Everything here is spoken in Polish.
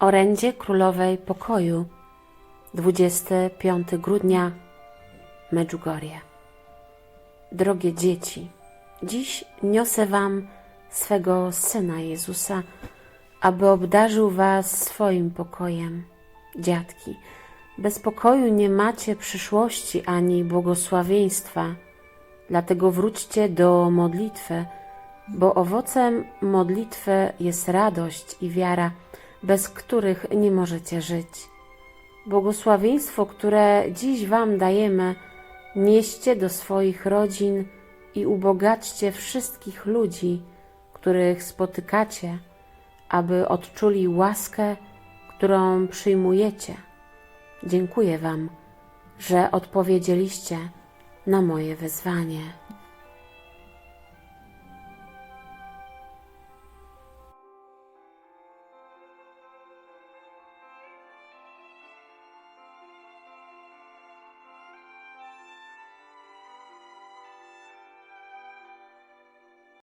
Orędzie Królowej Pokoju 25 grudnia Medjugorje Drogie dzieci, dziś niosę Wam swego Syna Jezusa, aby obdarzył Was swoim pokojem. Dziadki, bez pokoju nie macie przyszłości ani błogosławieństwa, dlatego wróćcie do modlitwy, bo owocem modlitwy jest radość i wiara, bez których nie możecie żyć. Błogosławieństwo, które dziś Wam dajemy, nieście do swoich rodzin i ubogaćcie wszystkich ludzi, których spotykacie, aby odczuli łaskę, którą przyjmujecie. Dziękuję Wam, że odpowiedzieliście na moje wezwanie.